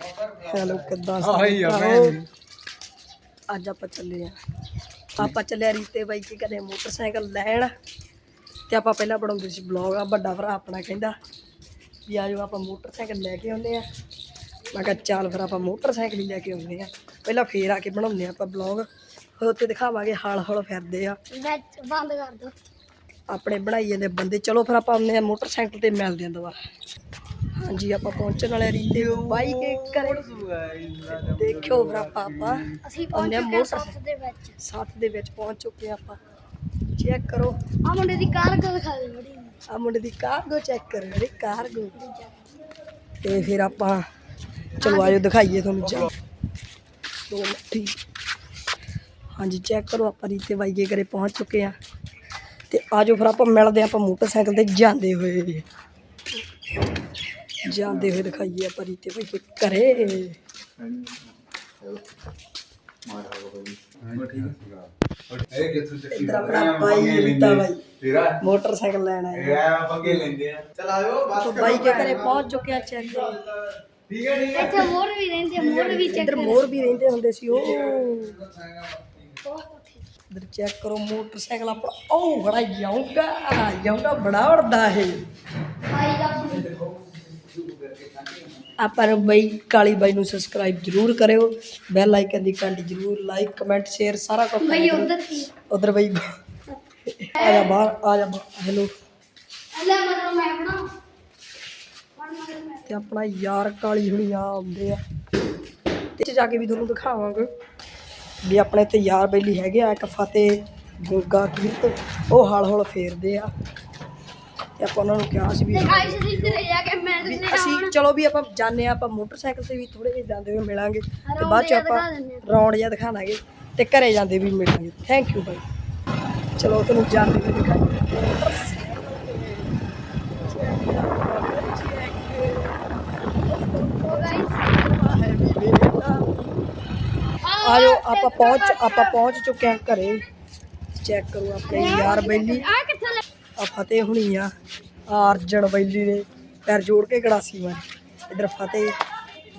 Hello ਕਿੱਦਾਂ ਆਹੀ ਆ। ਮੈਂ ਅੱਜ ਆਪਾਂ ਚੱਲੇ ਆ। ਆਪਾਂ ਚੱਲਿਆ ਰੀਤੇ ਬਾਈ ਕੇ ਕਦੇ ਮੋਟਰਸਾਈਕਲ ਲੈਣ। ਤੇ ਆਪਾਂ ਪਹਿਲਾਂ ਬਣਾਉਂਦੇ ਸੀ ਬਲੌਗ ਆ ਵੱਡਾ ਭਰਾ ਆਪਣਾ ਕਹਿੰਦਾ ਵੀ ਆਜੋ ਆਪਾਂ ਮੋਟਰਸਾਈਕਲ ਲੈ ਕੇ ਆਉਂਦੇ ਆ। ਮੈਂ ਕਿਹਾ ਚੱਲ ਫਿਰ ਆਪਾਂ ਮੋਟਰਸਾਈਕਲ ਹੀ ਲੈ ਕੇ ਆਉਂਦੇ ਆ। ਪਹਿਲਾਂ ਫੇਰ ਆ ਕੇ ਬਣਾਉਂਦੇ ਆ ਆਪਾਂ ਬਲੌਗ ਫਿਰ ਉੱਤੇ ਦਿਖਾਵਾਂਗੇ ਹਲ ਹਲ ਫਿਰਦੇ ਆ। ਬੰਦ ਕਰ ਦੋ। ਆਪਣੇ ਬਣਾਈ ਜਾਂਦੇ ਬੰਦੇ। ਚਲੋ ਫਿਰ ਆਪਾਂ ਆਉਂਦੇ ਆ ਮੋਟਰਸਾਈਕਲ ਤੇ ਮਿਲਦੇ ਆ ਦੁਬਾਰਾ। ਹਾਂਜੀ ਆਪਾਂ ਪਹੁੰਚਣ ਵਾਲੇ ਰੀਤੇ ਬਾਈ ਕੇ ਘਰੇ। ਦੇਖਿਓ ਫਿਰ ਆਪਾਂ ਆਪਾਂ ਅਸੀਂ ਪਹੁੰਚ ਸੱਤ ਦੇ ਵਿੱਚ। ਸੱਤ ਦੇ ਵਿੱਚ ਪਹੁੰਚ ਚੁੱਕੇ ਆਪਾਂ। ਚੈੱਕ ਕਰੋ। ਆ ਮੁੰਡੇ ਦੀ ਕਾਰ ਕੋ ਦਿਖਾ ਦੇ ਬੜੀ ਆ ਮੁੰਡੇ ਦੀ ਕਾਰਗੋ ਚੈੱਕ ਕਰੋ ਅਰੇ ਕਾਰਗੋ ਤੇ ਫਿਰ ਆਪਾਂ ਚਲੋ ਆਜੋ ਦਿਖਾਈਏ ਤੁਹਾਨੂੰ ਜਾ। ਦੋ ਹੀ। ਹਾਂਜੀ ਚੈੱਕ ਕਰੋ ਆਪਾਂ ਰੀਤੇ ਬਾਈ ਕੇ ਘਰੇ ਪਹੁੰਚ ਚੁੱਕੇ ਆ ਤੇ ਆਜੋ ਫਿਰ ਆਪਾਂ ਮਿਲਦੇ ਆਪਾਂ ਮੋਟਰਸਾਈਕਲ ਤੇ ਜਾਂਦੇ ਹੋਏ। ਜਾਂਦੇ ਹੋਏ ਦਿਖਾਈਏ ਆਪਾਂ ਰੀਤੇ ਬਾਈ ਕੇ ਇੱਧਰ ਆਪਣਾ ਰੀਤਾ ਤੇਰਾ? ਮੋਟਰਸਾਈਕਲ ਲੈਣ ਆਏ। ਪੰਗੇ ਲੈਂਦੇ ਆ। ਚਲ ਆਇਓ ਤੋ ਬਾਈ ਕੇ ਘਰੇ ਪਹੁੰਚ ਚੁੱਕੇ ਆ ਚੈੱਕ ਕਰੋ। ਠੀਕ ਹੈ ਠੀਕ ਇੱਥੇ ਮੋਰ ਵੀ ਰਹਿੰਦੇ ਆ, ਮੋਰ ਵੀ ਚੈੱਕ ਇੱਧਰ ਮੋਰ ਵੀ ਰਹਿੰਦੇ ਹੁੰਦੇ ਸੀ ਉਹ। ਇੱਧਰ ਚੈੱਕ ਕਰੋ ਮੋਟਰਸਾਈਕਲ ਆਪਣਾ ਉਹ ਬੜਾ ਯੌਂਗਾ ਯੌਂਗਾ ਬੜਾ ਉੜਦਾ ਹੈ ਨੂੰ ਬਈ ਕਾਲੀ ਬਾਈ ਨੂੰ ਸਬਸਕ੍ਰਾਈਬ ਜਰੂਰ ਕਰਿਓ। ਬੈਲ ਆਈਕਨ ਦੀ ਘੰਟੀ ਜਰੂਰ ਲਾਈਕ ਕਮੈਂਟ ਸ਼ੇਅਰ ਸਾਰਾ ਕੁਝ ਬਈ ਉਧਰ ਬਈ ਆ ਜਾ ਬਾਹਰ ਆ ਜਾ ਹੈਲੋ ਅੱਲਾ ਮਤਲਬ ਮੈਂ ਬਣਾ ਤੇ ਆਪਣਾ ਯਾਰ ਕਾਲੀ ਹੁਣੀ ਆ ਆਉਂਦੇ ਆ। ਤੇ ਇੱਥੇ ਜਾ ਕੇ ਵੀ ਤੁਹਾਨੂੰ ਦਿਖਾਵਾਂਗੇ ਵੀ ਆਪਣੇ ਤੇ ਯਾਰ ਬੇਲੀ ਹੈਗੇ ਆ ਇੱਕ ਫਤਿਹ ਗੁੱਗਾ ਕੀਰਤ ਉਹ ਹਲ ਹਲ ਫੇਰਦੇ ਆ। ਤੇ ਆਪਾਂ ਉਹਨਾਂ ਨੂੰ ਕਿਹਾ ਸੀ ਵੀ ਦਿਖਾਈ ਸੀ ਇੱਧਰ ਜਾ ਕੇ ਮੈਂ ਵੀ ਤੇ ਅਸੀਂ ਚਲੋ ਵੀ ਆਪਾਂ ਜਾਣੇ ਆ ਆਪਾਂ ਮੋਟਰਸਾਈਕਲ ਤੇ ਵੀ ਥੋੜੇ ਜਿਹੇ ਜਾਂਦੇ ਹੋਏ ਮਿਲਾਂਗੇ ਤੇ ਬਾਅਦ ਚ ਆਪਾਂ ਰੌਂਡ ਜਿਹਾ ਦਿਖਾਵਾਂਗੇ ਤੇ ਘਰੇ ਜਾਂਦੇ ਵੀ ਮਿਲਾਂਗੇ। ਥੈਂਕ ਯੂ ਬਾਈ। ਚਲੋ ਤੁਹਾਨੂੰ ਜਾਂਦੇ ਹੋਏ ਦਿਖਾਈਏ ਆਜੋ ਆਪਾਂ ਪਹੁੰਚ ਆਪਾਂ ਪਹੁੰਚ ਚੁੱਕੇ ਹਾਂ ਘਰੇ। ਚੈੱਕ ਕਰੋ ਆਪਣੇ ਯਾਰ ਬੈਲੀ। ਆ ਆ ਫਤਿਹ ਹੁਣੀ ਆ। ਆਹ ਅਰਜਨ ਬੈਲੀ ਨੇ। ਪੈਰ ਜੋੜ ਕੇ ਗੜਾਸੀ ਮਾਰੀ ਇਧਰ ਫਤਿਹ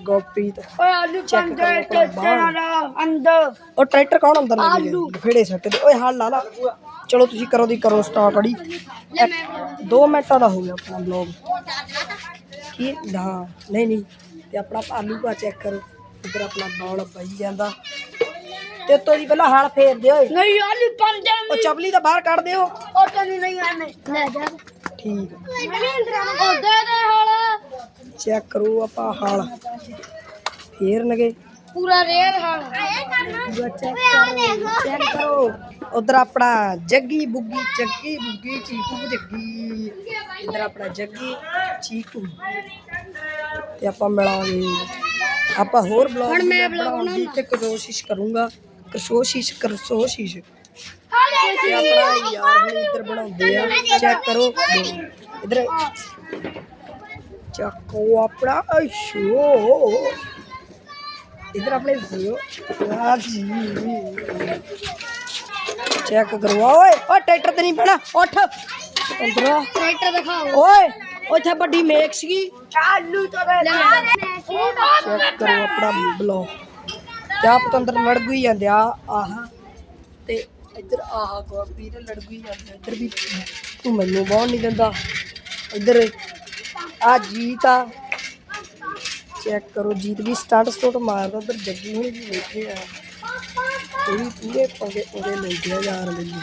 ਗੋਪੀਤ ਓਏ ਆਲੂ ਕਰੋ ਆਪਣਾ ਬਾਹਰ। ਅੰਦਰ। ਉਹ ਟਰੈਕਟਰ ਕੌਣ ਅੰਦਰ ਲੈ ਕੇ ਗਿਆ? ਫੇੜੇ ਸੱਟ ਦੇ। ਓਏ ਹਾਲ ਲਾ ਲਾ। ਚਲੋ ਤੁਸੀਂ ਕਰੋ ਦੀ ਕਰੋ ਸਟਾਰਟ ਅੜੀ। 2 ਮਿੰਟਾਂ ਦਾ ਹੋ ਗਿਆ ਆਪਣਾ ਬਲੌਗ ਕੀ? ਹਾਂ ਨਹੀਂ ਨਹੀਂ। ਤੇ ਆਪਣਾ ਆਲੂ ਪਾ ਚੈੱਕ ਕਰੋ। ਇਧਰ ਆਪਣਾ ਬੌਲ ਪਈ ਜਾਂਦਾ। ਤੇ ਦੀ ਪਹਿਲਾਂ ਹਲ ਫੇਰਦੇ ਓਏ ਨਹੀਂ ਆਲੂ ਪੰਜ ਉਹ ਚਪਲੀ ਤਾਂ ਬਾਹਰ ਕੱਢ ਦਿਓ। ਉਹ ਤੈਨੂੰ ਨਹੀਂ ਆਨੇ ਲੈ ਜਾ। ਠੀਕ ਉਹ ਦੇ ਦੇ ਹਲ। ਚੈੱਕ ਕਰੋ ਆਪਾਂ ਹਾਲ। ਫੇਰਨਗੇ। ਪੂਰਾ ਰੇਰ ਹਲ। ਪੂਰਾ ਚੈੱਕ ਕਰੋ। ਚੈੱਕ ਕਰੋ। ਉਧਰ ਆਪਣਾ ਜੱਗੀ ਬੁੱਗੀ ਚੱਗੀ ਬੁੱਗੀ ਚੀਕੂ ਜੱਗੀ। ਇਧਰ ਆਪਣਾ ਜੱਗੀ ਚੀਕੂ। ਤੇ ਆਪਾਂ ਮਿਲਾਂਗੇ। ਆਪਾਂ ਹੋਰ ਬਲੌਗ ਮੈਂ ਬਣਾਉਣ। ਦੀ ਤੇ ਕੋਸ਼ਿਸ਼ ਕਰੂੰਗਾ। ਕੋਸ਼ਿਸ਼ ਕਰ ਕੋਸ਼ਿਸ਼ ਤੇ ਆਪਣਾ ਯਾਰ ਹੁਣ ਬਣਾਉਂਦੇ ਆ। ਚੈੱਕ ਕਰੋ। ਇਧਰ। ਚੱਕੋ ਆਪਣਾ। ਸ਼ੋ ਇਧਰ ਆਪਣੇ ਜ਼ੀਓ ਜੀ। ਚੈੱਕ ਕਰਵਾ ਓਏ ਓ ਟਰੈਕਟਰ ਤੇ ਨਹੀਂ ਪੈਣਾ। ਉੱਠ। ਅੰਦਰੋਂ ਟਰੈਕਟਰ ਦਿਖਾਓ। ਓਏ ਉੱਥੇ ਵੱਡੀ ਮੇਕ ਸੀਗੀ। ਆਲੂ ਤੋਂ ਚੈੱਕ ਕਰੋ ਆਪਣਾ ਬਲੌਗ। ਆਪ ਪਤੰਦਰ ਲੜਗੂ ਹੀ ਜਾਂਦੇ ਆ। ਆਹ। ਤੇ ਇੱਧਰ ਆਹ ਗੋਪੀ ਤੇ ਲੜਗੂ ਹੀ ਇੱਧਰ ਵੀ ਤੂੰ ਮੈਨੂੰ ਬਾਹਰ ਨਹੀਂ ਦਿੰਦਾ। ਇੱਧਰ ਆ ਜੀਤ ਆ। ਚੈੱਕ ਕਰੋ, ਜੀਤ ਵੀ ਸਟਾਰਟ ਸਟੋਟ ਮਾਰਦਾ, ਉੱਧਰ ਜੱਗੀ ਹੁਣੀ ਵੀ ਬੈਠੇ ਆ। ਇਹ ਵੀ ਪੂਰੇ ਪੰਗੇ ਪੰਗੇ ਲੈਂਦੇ ਆ ਯਾਰ ਮੈਨੂੰ।